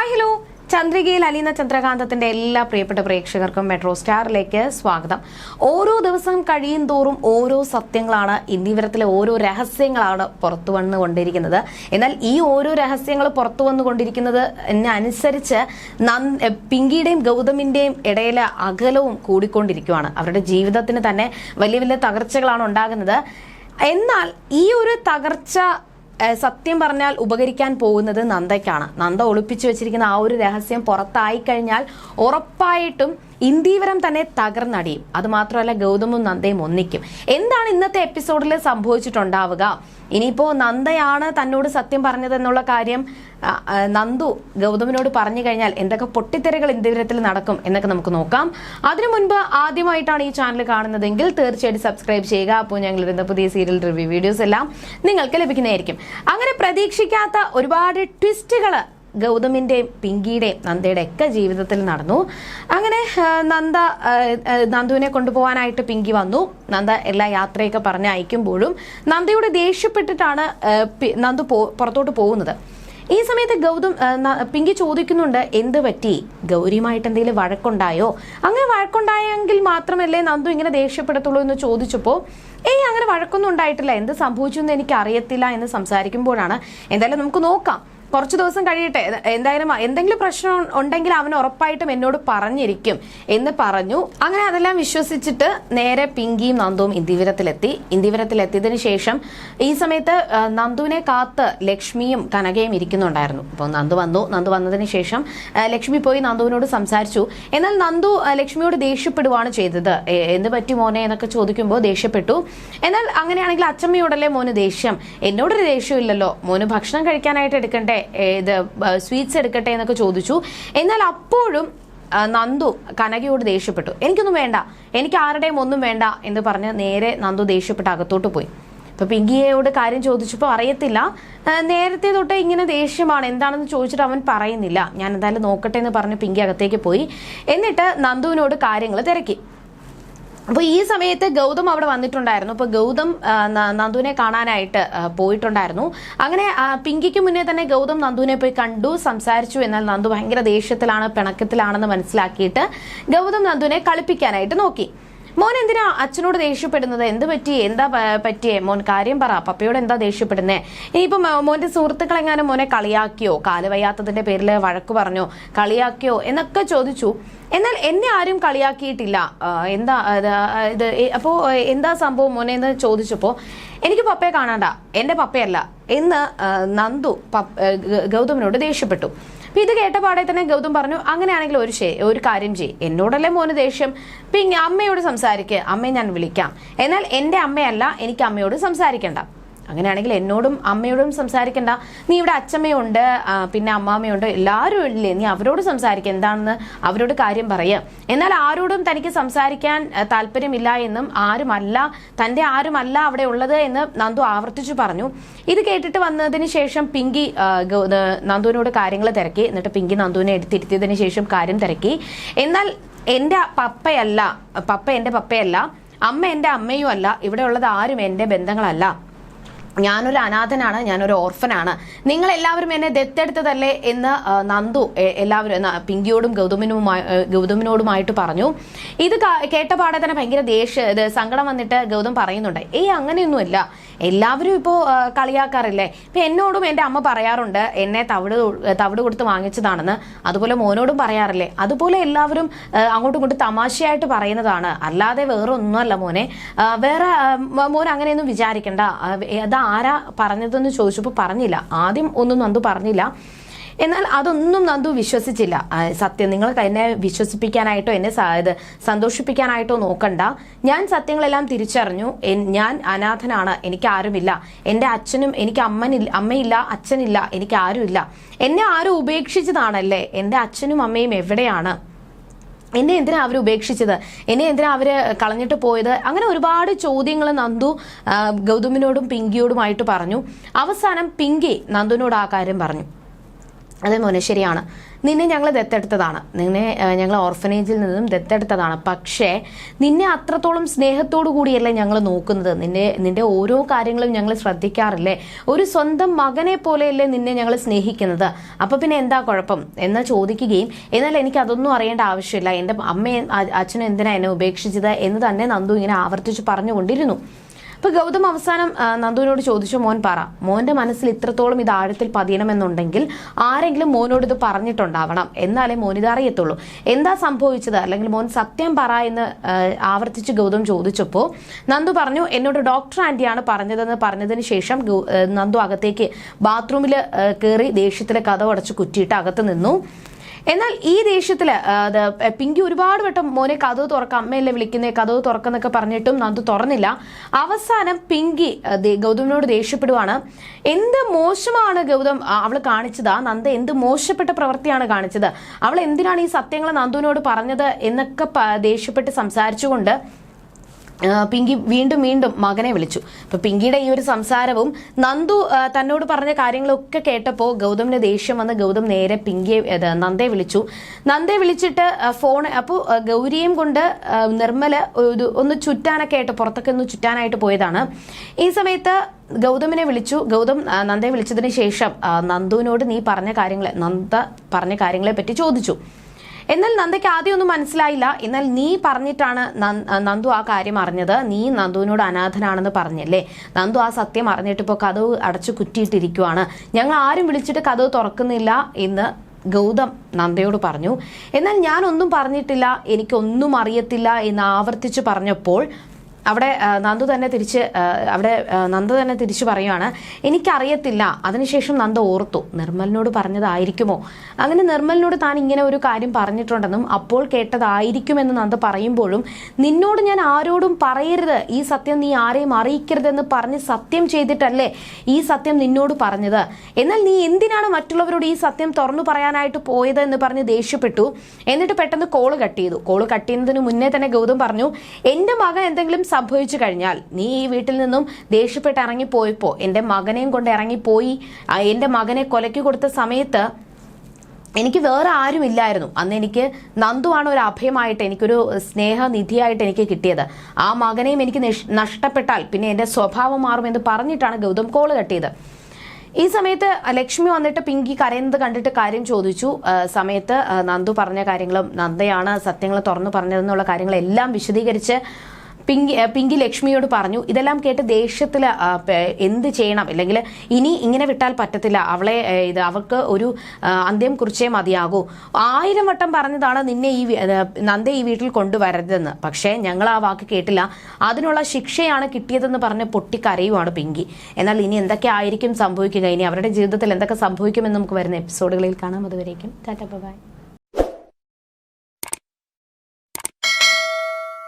Hi hello ചന്ദ്രികയിൽ അലീന ചന്ദ്രകാന്തത്തിന്റെ എല്ലാ പ്രിയപ്പെട്ട പ്രേക്ഷകർക്കും മെട്രോ സ്റ്റാറിലേക്ക് സ്വാഗതം. ഓരോ ദിവസം കഴിയും തോറും ഓരോ സത്യങ്ങളാണ് ഇന്ത്യവരത്തിലെ ഓരോ രഹസ്യങ്ങളാണ് പുറത്തു വന്നുകൊണ്ടിരിക്കുന്നത്. എന്നാൽ ഈ ഓരോ രഹസ്യങ്ങൾ പുറത്തു വന്നുകൊണ്ടിരിക്കുന്നത് അനുസരിച്ച് പിങ്കിയുടെയും ഗൗതമിന്റെയും ഇടയിലെ അകലവും കൂടിക്കൊണ്ടിരിക്കുകയാണ് അവരുടെ ജീവിതത്തിന് തന്നെ വലിയ വലിയ തകർച്ചകളാണ് ഉണ്ടാകുന്നത്. എന്നാൽ ഈ ഒരു തകർച്ച സത്യം പറഞ്ഞാൽ ഉപകരിക്കാൻ പോകുന്നത് നന്ദയ്ക്കാണ്. നന്ദ ഒളിപ്പിച്ചു വെച്ചിരിക്കുന്ന ആ ഒരു രഹസ്യം പുറത്തായി കഴിഞ്ഞാൽ ഉറപ്പായിട്ടും ഇന്ദീവരം തന്നെ തകർന്നടിയും. അത് മാത്രമല്ല ഗൗതമും നന്ദയും ഒന്നിക്കും. എന്താണ് ഇന്നത്തെ എപ്പിസോഡിൽ സംഭവിച്ചിട്ടുണ്ടാവുക? ഇനിയിപ്പോ നന്ദയാണ് തന്നോട് സത്യം പറഞ്ഞതെന്നുള്ള കാര്യം നന്ദു ഗൗതമിനോട് പറഞ്ഞു കഴിഞ്ഞാൽ എന്തൊക്കെ പൊട്ടിത്തെറികൾ ഇന്ദീവരത്തിൽ നടക്കും എന്നൊക്കെ നമുക്ക് നോക്കാം. അതിനു മുൻപ് ആദ്യമായിട്ടാണ് ഈ ചാനൽ കാണുന്നതെങ്കിൽ തീർച്ചയായിട്ടും സബ്സ്ക്രൈബ് ചെയ്യുക. അപ്പോൾ ഞങ്ങൾ ഇരുന്ന പുതിയ സീരിയൽ റിവ്യൂ വീഡിയോസ് എല്ലാം നിങ്ങൾക്ക് ലഭിക്കുന്നതായിരിക്കും. അങ്ങനെ പ്രതീക്ഷിക്കാത്ത ഒരുപാട് ട്വിസ്റ്റുകൾ ഗൗതമിന്റെയും പിങ്കിയുടെയും നന്ദയുടെ ഒക്കെ ജീവിതത്തിൽ നടന്നു. അങ്ങനെ നന്ദ നന്ദുവിനെ കൊണ്ടുപോകാനായിട്ട് പിങ്കി വന്നു. നന്ദ എല്ലാ യാത്രയൊക്കെ പറഞ്ഞ് അയക്കുമ്പോഴും നന്ദയോട് ദേഷ്യപ്പെട്ടിട്ടാണ് നന്ദു പുറത്തോട്ട് പോകുന്നത്. ഈ സമയത്ത് ഗൗതം പിങ്കി ചോദിക്കുന്നുണ്ട് എന്ത് പറ്റി? ഗൗരിയുമായിട്ട് എന്തെങ്കിലും വഴക്കുണ്ടായോ? അങ്ങനെ വഴക്കുണ്ടായെങ്കിൽ മാത്രമല്ലേ നന്ദു ഇങ്ങനെ ദേഷ്യപ്പെടത്തുള്ളൂ എന്ന് ചോദിച്ചപ്പോൾ ഏയ് അങ്ങനെ വഴക്കൊന്നും ഉണ്ടായിട്ടില്ല. എന്ത് സംഭവിച്ചു എന്ന് എനിക്ക് അറിയത്തില്ല എന്ന് സംസാരിക്കുമ്പോഴാണ്. എന്തായാലും നമുക്ക് നോക്കാം. കുറച്ച് ദിവസം കഴിയട്ടെ. എന്തായാലും എന്തെങ്കിലും പ്രശ്നം ഉണ്ടെങ്കിൽ അവൻ ഉറപ്പായിട്ടും എന്നോട് പറഞ്ഞിരിക്കും എന്ന് പറഞ്ഞു. അങ്ങനെ അതെല്ലാം വിശ്വസിച്ചിട്ട് നേരെ പിങ്കിയും നന്ദുവും ഇന്ദിവരത്തിലെത്തി. ഇന്ദിവരത്തിലെത്തിയതിനു ശേഷം ഈ സമയത്ത് നന്ദുവിനെ കാത്ത് ലക്ഷ്മിയും കനകയും ഇരിക്കുന്നുണ്ടായിരുന്നു. അപ്പോൾ നന്ദു വന്നു. നന്ദു വന്നതിന് ശേഷം ലക്ഷ്മി പോയി നന്ദുവിനോട് സംസാരിച്ചു. എന്നാൽ നന്ദു ലക്ഷ്മിയോട് ദേഷ്യപ്പെടുവാണ് ചെയ്തത്. എന്ത് പറ്റി മോനെ എന്നൊക്കെ ചോദിക്കുമ്പോൾ ദേഷ്യപ്പെട്ടു. എന്നാൽ അങ്ങനെയാണെങ്കിൽ അച്ഛമ്മയോടല്ലേ മോന് ദേഷ്യം? എന്നോടൊരു ദേഷ്യമില്ലല്ലോ. മോന് ഭക്ഷണം കഴിക്കാനായിട്ട് എടുക്കണ്ടേ? ഇത് സ്വീറ്റ്സ് എടുക്കട്ടെ എന്നൊക്കെ ചോദിച്ചു. എന്നാൽ അപ്പോഴും നന്ദു കനകയോട് ദേഷ്യപ്പെട്ടു. എനിക്കൊന്നും വേണ്ട. എനിക്ക് ആരുടെയും ഒന്നും വേണ്ട എന്ന് പറഞ്ഞ് നേരെ നന്ദു ദേഷ്യപ്പെട്ട് അകത്തോട്ട് പോയി. ഇപ്പൊ പിങ്കിയോട് കാര്യം ചോദിച്ചപ്പോൾ അറിയത്തില്ല. നേരത്തെ തൊട്ട് ഇങ്ങനെ ദേഷ്യമാണ്. എന്താണെന്ന് ചോദിച്ചിട്ട് അവൻ പറയുന്നില്ല. ഞാൻ എന്തായാലും നോക്കട്ടെ എന്ന് പറഞ്ഞ് പിങ്കി അകത്തേക്ക് പോയി. എന്നിട്ട് നന്ദുവിനോട് കാര്യങ്ങൾ തിരക്കി. അപ്പോൾ ഈ സമയത്ത് ഗൗതം അവിടെ വന്നിട്ടുണ്ടായിരുന്നു. അപ്പോൾ ഗൗതം നന്ദുവിനെ കാണാനായിട്ട് പോയിട്ടുണ്ടായിരുന്നു. അങ്ങനെ പിങ്കിക്ക് മുന്നേ തന്നെ ഗൗതം നന്ദുവിനെ പോയി കണ്ടു സംസാരിച്ചു. എന്നാൽ നന്ദു ഭയങ്കര ദേഷ്യത്തിലാണ് പിണക്കത്തിലാണെന്ന് മനസ്സിലാക്കിയിട്ട് ഗൗതം നന്ദുവിനെ കളിപ്പിക്കാനായിട്ട് നോക്കി. മോൻ എന്തിനാ അച്ഛനോട് ദേഷ്യപ്പെടുന്നത്? എന്ത് പറ്റി? എന്താ പറ്റിയേ? മോൻ കാര്യം പറ. പപ്പയോട് എന്താ ദേഷ്യപ്പെടുന്നത് ഇനിയിപ്പം മോന്റെ സുഹൃത്തുക്കൾ എങ്ങാനും മോനെ കളിയാക്കിയോ? കാൽ വയ്യാത്തതിന്റെ പേരിൽ വഴക്ക് പറഞ്ഞോ. കളിയാക്കിയോ? എന്നൊക്കെ ചോദിച്ചു. എന്നാൽ എന്നെ ആരും കളിയാക്കിയിട്ടില്ല. എന്താ ഇത്, ആ, അപ്പോ എന്താ സംഭവം മോനെ എന്ന് ചോദിച്ചപ്പോ എനിക്ക് പപ്പയെ കാണാണ്ട. എന്റെ പപ്പയല്ല. എന്ന് നന്ദു ഗൗതമിനോട് ദേഷ്യപ്പെട്ടു. അപ്പൊ ഇത് കേട്ട പാടെ തന്നെ ഗൗതം പറഞ്ഞു അങ്ങനെയാണെങ്കിൽ ഒരു ഒരു കാര്യം ചെയ്യ്. എന്നോടല്ലേ മോന് ദേഷ്യം? പിന്നെ അമ്മയോട് സംസാരിക്കുക അമ്മയെ ഞാൻ വിളിക്കാം. എന്നാൽ എന്റെ അമ്മയല്ല എനിക്ക് അമ്മയോട് സംസാരിക്കണ്ട. അങ്ങനെയാണെങ്കിൽ എന്നോടും അമ്മയോടും സംസാരിക്കണ്ട. നീ ഇവിടെ അച്ഛമ്മയുണ്ട് പിന്നെ അമ്മാമ്മയുണ്ട് എല്ലാവരും ഇല്ലേ? നീ അവരോട് സംസാരിക്കുക എന്താണെന്ന് അവരോട് കാര്യം പറയുക എന്നാൽ ആരോടും തനിക്ക് സംസാരിക്കാൻ താല്പര്യമില്ല എന്നും ആരുമല്ല തന്റെ ആരുമല്ല അവിടെ ഉള്ളത് എന്ന് നന്ദു ആവർത്തിച്ചു പറഞ്ഞു. ഇത് കേട്ടിട്ട് വന്നതിന് ശേഷം പിങ്കി നന്ദുവിനോട് കാര്യങ്ങൾ തിരക്കി. എന്നിട്ട് പിങ്കി നന്ദുവിനെ എടുത്തിരുത്തിയതിന് ശേഷം കാര്യം തിരക്കി. എന്നാൽ എന്റെ പപ്പയല്ല പപ്പ എന്റെ പപ്പയല്ല അമ്മ എന്റെ അമ്മയും അല്ല ഇവിടെ ഉള്ളത് ആരും എന്റെ ബന്ധങ്ങളല്ല. ഞാനൊരു അനാഥനാണ് ഞാനൊരു ഓർഫനാണ്. നിങ്ങൾ എല്ലാവരും എന്നെ ദത്തെടുത്തതല്ലേ എന്ന് നന്ദു എല്ലാവരും പിങ്കിയോടും ഗൗതമിനുമായി ഗൗതമിനോടുമായിട്ട് പറഞ്ഞു. ഇത് കേട്ട പാടെ തന്നെ ഭയങ്കര ദേഷ്യ സങ്കടം വന്നിട്ട് ഗൗതം പറയുന്നുണ്ട്. ഏയ് അങ്ങനെയൊന്നുമില്ല. എല്ലാവരും ഇപ്പോൾ കളിയാക്കാറില്ലേ? ഇപ്പം എന്നോടും എന്റെ അമ്മ പറയാറുണ്ട് എന്നെ തവിട് തവിട് കൊടുത്ത് വാങ്ങിച്ചതാണെന്ന്. അതുപോലെ മോനോടും പറയാറില്ലേ? അതുപോലെ എല്ലാവരും അങ്ങോട്ടും ഇങ്ങോട്ടും തമാശയായിട്ട് പറയുന്നതാണ്. അല്ലാതെ വേറെ ഒന്നുമല്ല മോനെ വേറെ മോൻ അങ്ങനെയൊന്നും വിചാരിക്കണ്ട. ആരാ പറഞ്ഞതെന്ന് ചോദിച്ചപ്പോൾ പറഞ്ഞില്ല. ആദ്യം ഒന്നും നന്ദു പറഞ്ഞില്ല. എന്നാൽ അതൊന്നും നന്ദു വിശ്വസിച്ചില്ല. സത്യം നിങ്ങൾ എന്നെ വിശ്വസിപ്പിക്കാനായിട്ടോ എന്നെ ഇത് സന്തോഷിപ്പിക്കാനായിട്ടോ നോക്കണ്ട. ഞാൻ സത്യങ്ങളെല്ലാം തിരിച്ചറിഞ്ഞു. ഞാൻ അനാഥനാണ്. എനിക്ക് ആരുമില്ല എന്റെ അച്ഛനും എനിക്ക് അമ്മനില്ല അമ്മയില്ല അച്ഛനില്ല എനിക്ക് ആരുമില്ല എന്നെ ആരും ഉപേക്ഷിച്ചതാണല്ലേ? എന്റെ അച്ഛനും അമ്മയും എവിടെയാണ്? എന്നെ എന്തിനാ അവർ ഉപേക്ഷിച്ചത്? എന്നെ എന്തിനാ അവർ കളഞ്ഞിട്ട് പോയത്? അങ്ങനെ ഒരുപാട് ചോദ്യങ്ങൾ നന്ദു ഗൗതമിനോടും പിങ്കിയോടുമായിട്ട് പറഞ്ഞു. അവസാനം പിങ്കി നന്ദുവിനോട് ആ കാര്യം പറഞ്ഞു. അതെ മോനെ ശരിയാണ്. നിന്നെ ഞങ്ങൾ ദത്തെടുത്തതാണ്. നിന്നെ ഞങ്ങൾ ഓർഫനേജിൽ നിന്നും ദത്തെടുത്തതാണ്. പക്ഷേ നിന്നെ അത്രത്തോളം സ്നേഹത്തോടു കൂടിയല്ലേ ഞങ്ങൾ നോക്കുന്നത്. നിന്നെ നിന്റെ ഓരോ കാര്യങ്ങളും ഞങ്ങൾ ശ്രദ്ധിക്കാറില്ലേ? ഒരു സ്വന്തം മകനെ പോലെയല്ലേ നിന്നെ ഞങ്ങൾ സ്നേഹിക്കുന്നത്. അപ്പൊ പിന്നെ എന്താ കുഴപ്പം? എന്ന് ചോദിക്കുകയും എന്നാൽ എനിക്ക് അതൊന്നും അറിയേണ്ട ആവശ്യമില്ല. എന്റെ അമ്മയും അച്ഛനും എന്തിനാ എന്നെ ഉപേക്ഷിച്ചത്? എന്ന് തന്നെ നന്ദു ഇങ്ങനെ ആവർത്തിച്ച് പറഞ്ഞുകൊണ്ടിരുന്നു. അപ്പൊ ഗൗതം അവസാനം നന്ദുവിനോട് ചോദിച്ചു മോൻ പറ മോന്റെ മനസ്സിൽ ഇത്രത്തോളം ഇത് ആഴത്തിൽ പതിയണമെന്നുണ്ടെങ്കിൽ ആരെങ്കിലും മോനോട് ഇത് പറഞ്ഞിട്ടുണ്ടാവണം. എന്നാലേ മോൻ ഇതറിയത്തുള്ളൂ എന്താ സംഭവിച്ചത്? അല്ലെങ്കിൽ മോൻ സത്യം പറ എന്ന് ആവർത്തിച്ച് ഗൗതം ചോദിച്ചപ്പോൾ നന്ദു പറഞ്ഞു എന്നോട് ഡോക്ടർ ആന്റിയാണ് പറഞ്ഞതെന്ന് പറഞ്ഞതിന് ശേഷം നന്ദു അകത്തേക്ക് ബാത്റൂമിൽ കയറി ദേഷ്യത്തിലെ കഥ അടച്ച് കുറ്റിയിട്ട് അകത്ത് നിന്നു. എന്നാൽ ഈ ദേഷ്യത്തിൽ പിങ്കി ഒരുപാട് വട്ടം മോനെ കഥവ് തുറക്കാം അമ്മയല്ലേ വിളിക്കുന്നേ കഥവ് തുറക്കുന്നൊക്കെ പറഞ്ഞിട്ടും നന്ദു തുറന്നില്ല. അവസാനം പിങ്കി ഗൗതമിനോട് ദേഷ്യപ്പെടുവാണ്. എന്ത് മോശമാണ് ഗൗതം അവൾ കാണിച്ചത്? ആ നന്ദ എന്ത് മോശപ്പെട്ട പ്രവൃത്തിയാണ് കാണിച്ചത്? അവൾ എന്തിനാണ് ഈ സത്യങ്ങൾ നന്ദുവിനോട് പറഞ്ഞത് എന്നൊക്കെ ദേഷ്യപ്പെട്ട് സംസാരിച്ചുകൊണ്ട് പിങ്കി വീണ്ടും വീണ്ടും മകനെ വിളിച്ചു. അപ്പൊ പിങ്കിയുടെ ഈ ഒരു സംസാരവും നന്ദു തന്നോട് പറഞ്ഞ കാര്യങ്ങളൊക്കെ കേട്ടപ്പോൾ ഗൗതമിന് ദേഷ്യം വന്ന് ഗൗതം നേരെ പിങ്കിയെ നന്ദയെ വിളിച്ചു. നന്ദയെ വിളിച്ചിട്ട് ഫോൺ അപ്പോൾ ഗൗരിയും കൊണ്ട് നിർമ്മല ഒന്ന് ചുറ്റാനൊക്കെ ആയിട്ട് പുറത്തൊക്കെ ഒന്ന് ചുറ്റാനായിട്ട് പോയതാണ്. ഈ സമയത്ത് ഗൗതമിനെ വിളിച്ചു. ഗൗതം നന്ദയെ വിളിച്ചതിന് ശേഷം നന്ദുവിനോട് നീ പറഞ്ഞ കാര്യങ്ങളെ നന്ദ പറഞ്ഞ കാര്യങ്ങളെ പറ്റി ചോദിച്ചു. എന്നാൽ നന്ദയ്ക്ക് ആദ്യം ഒന്നും മനസ്സിലായില്ല. എന്നാൽ നീ പറഞ്ഞിട്ടാണ് നന്ദു ആ കാര്യം അറിഞ്ഞത്. നീ നന്ദുവിനോട് അനാഥനാണെന്ന് പറഞ്ഞല്ലേ? നന്ദു ആ സത്യം അറിഞ്ഞിട്ട് ഇപ്പോൾ കഥവ് അടച്ചു കുറ്റിയിട്ടിരിക്കുവാണ്. ഞങ്ങൾ ആരും വിളിച്ചിട്ട് കഥവ് തുറക്കുന്നില്ല എന്ന് ഗൗതം നന്ദയോട് പറഞ്ഞു. എന്നാൽ ഞാനൊന്നും പറഞ്ഞിട്ടില്ല എനിക്കൊന്നും അറിയത്തില്ല എന്ന് ആവർത്തിച്ചു പറഞ്ഞപ്പോൾ അവിടെ നന്ദു തന്നെ തിരിച്ച് അവിടെ നന്ദു തന്നെ തിരിച്ചു പറയുവാണ് എനിക്കറിയത്തില്ല. അതിനുശേഷം നന്ദ ഓർത്തു നിർമ്മലിനോട് പറഞ്ഞതായിരിക്കുമോ? അങ്ങനെ നിർമ്മലിനോട് താൻ ഇങ്ങനെ ഒരു കാര്യം പറഞ്ഞിട്ടുണ്ടെന്നും അപ്പോൾ കേട്ടതായിരിക്കുമെന്ന് നന്ദ പറയുമ്പോഴും നിന്നോട് ഞാൻ ആരോടും പറയരുത്. ഈ സത്യം നീ ആരെയും അറിയിക്കരുതെന്ന് പറഞ്ഞ് സത്യം ചെയ്തിട്ടല്ലേ ഈ സത്യം നിന്നോട് പറഞ്ഞത്. എന്നാൽ നീ എന്തിനാണ് മറ്റുള്ളവരോട് ഈ സത്യം തുറന്നു പറയാനായിട്ട് പോയത് എന്ന് പറഞ്ഞ് ദേഷ്യപ്പെട്ടു? എന്നിട്ട് പെട്ടെന്ന് കോൾ കട്ട് ചെയ്തു. കോൾ കട്ട് ചെയ്യുന്നതിന് മുന്നേ തന്നെ ഗൗതം പറഞ്ഞു എന്റെ മകൻ എന്തെങ്കിലും സംഭവിച്ചു കഴിഞ്ഞാൽ നീ ഈ വീട്ടിൽ നിന്നും ദേഷ്യപ്പെട്ട് ഇറങ്ങിപ്പോയപ്പോ എന്റെ മകനെയും കൊണ്ട് ഇറങ്ങിപ്പോയി. എന്റെ മകനെ കൊലയ്ക്ക് കൊടുത്ത സമയത്ത് എനിക്ക് വേറെ ആരും ഇല്ലായിരുന്നു. അന്ന് എനിക്ക് നന്ദുവാണ് ഒരു അഭയമായിട്ട് എനിക്കൊരു സ്നേഹനിധിയായിട്ട് എനിക്ക് കിട്ടിയത്. ആ മകനെയും എനിക്ക് നഷ്ടപ്പെട്ടാൽ പിന്നെ എന്റെ സ്വഭാവം മാറുമെന്ന് പറഞ്ഞിട്ടാണ് ഗൗതം കോൾ കട്ടിയത്. ഈ സമയത്ത് ലക്ഷ്മി വന്നിട്ട് പിങ്കി കരയുന്നത് കണ്ടിട്ട് കാര്യം ചോദിച്ചു. സമയത്ത് നന്ദു പറഞ്ഞ കാര്യങ്ങളും നന്ദയാണ് സത്യങ്ങൾ തുറന്നു പറഞ്ഞതെന്നുള്ള കാര്യങ്ങളെല്ലാം വിശദീകരിച്ച് പിങ്കി പിങ്കി ലക്ഷ്മിയോട് പറഞ്ഞു ഇതെല്ലാം കേട്ട് ദേഷ്യത്തിൽ എന്ത് ചെയ്യണം? അല്ലെങ്കിൽ ഇനി ഇങ്ങനെ വിട്ടാൽ പറ്റത്തില്ല. അവളെ ഇത് അവൾക്ക് ഒരു അന്ത്യം കുറിച്ചേ മതിയാകൂ. ആയിരം വട്ടം പറഞ്ഞതാണ് നിന്നെ ഈ നന്ദേ ഈ വീട്ടിൽ കൊണ്ടുവരരുതെന്ന്. പക്ഷേ ഞങ്ങൾ ആ വാക്ക് കേട്ടില്ല. അതിനുള്ള ശിക്ഷയാണ് കിട്ടിയതെന്ന് പറഞ്ഞ് പൊട്ടിക്കരയുമാണ് പിങ്കി. എന്നാൽ ഇനി എന്തൊക്കെ ആയിരിക്കും സംഭവിക്കുക? ഇനി അവരുടെ ജീവിതത്തിൽ എന്തൊക്കെ സംഭവിക്കുമെന്ന് നമുക്ക് വരുന്ന എപ്പിസോഡുകളിൽ കാണാം. അതുവരേക്കും ടാറ്റ ബൈ.